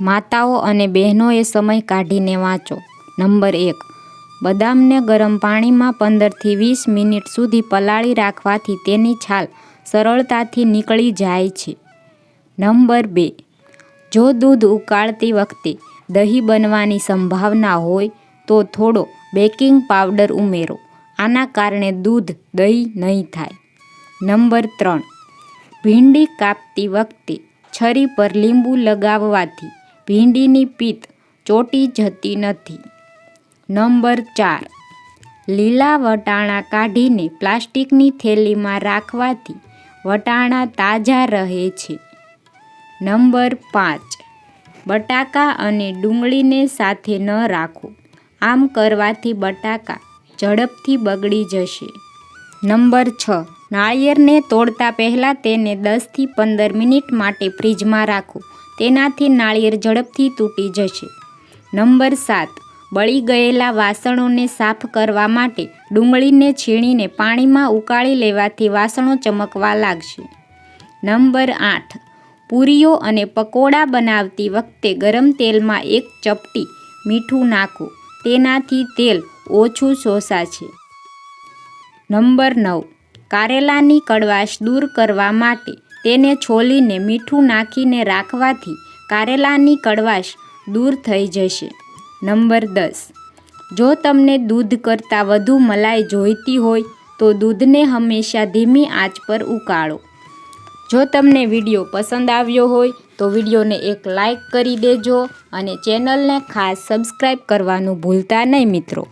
માતાઓ અને બહેનોએ સમય કાઢીને વાંચો. નંબર એક. બદામને ગરમ પાણીમાં પંદરથી વીસ મિનિટ સુધી પલાળી રાખવાથી તેની છાલ સરળતાથી નીકળી જાય છે. નંબર બે. જો દૂધ ઉકાળતી વખતે દહીં બનવાની સંભાવના હોય, તો થોડો બેકિંગ પાવડર ઉમેરો. આના કારણે દૂધ દહીં નહીં થાય. નંબર ત્રણ. ભીંડી કાપતી વખતે છરી પર લીંબુ લગાવવાથી ભીંડીની પિત્ત ચોંટી જતી નથી. નંબર ચાર. લીલા વટાણા કાઢીને પ્લાસ્ટિકની થેલીમાં રાખવાથી વટાણા તાજા રહે છે. નંબર પાંચ. બટાકા અને ડુંગળીને સાથે ન રાખો. આમ કરવાથી બટાકા ઝડપથી બગડી જશે. નંબર છ. નાળિયેરને તોડતા પહેલાં તેને દસથી પંદર મિનિટ માટે ફ્રીજમાં રાખો. તેનાથી નાળિયેર ઝડપથી તૂટી જશે. નંબર સાત. બળી ગયેલા વાસણોને સાફ કરવા માટે ડુંગળીને છીણીને પાણીમાં ઉકાળી લેવાથી વાસણો ચમકવા લાગશે. નંબર આઠ. પૂરીઓ અને પકોડા બનાવતી વખતે ગરમ તેલમાં એક ચપટી મીઠું નાખો. તેનાથી તેલ ઓછું શોષાશે. નંબર નવ. કારેલાની કડવાશ દૂર કરવા માટે તેને છોલીને મીઠું નાખીને રાખવાથી કારેલાની કડવાશ દૂર થઈ જશે. નંબર દસ. જો તમને દૂધ કરતાં વધુ મલાઈ જોઈતી હોય, તો દૂધને હંમેશા ધીમી આંચ પર ઉકાળો. જો તમને વીડિયો પસંદ આવ્યો હોય, તો વિડીયોને એક લાઈક કરી દેજો અને ચેનલને ખાસ સબસ્ક્રાઈબ કરવાનું ભૂલતા નહીં મિત્રો.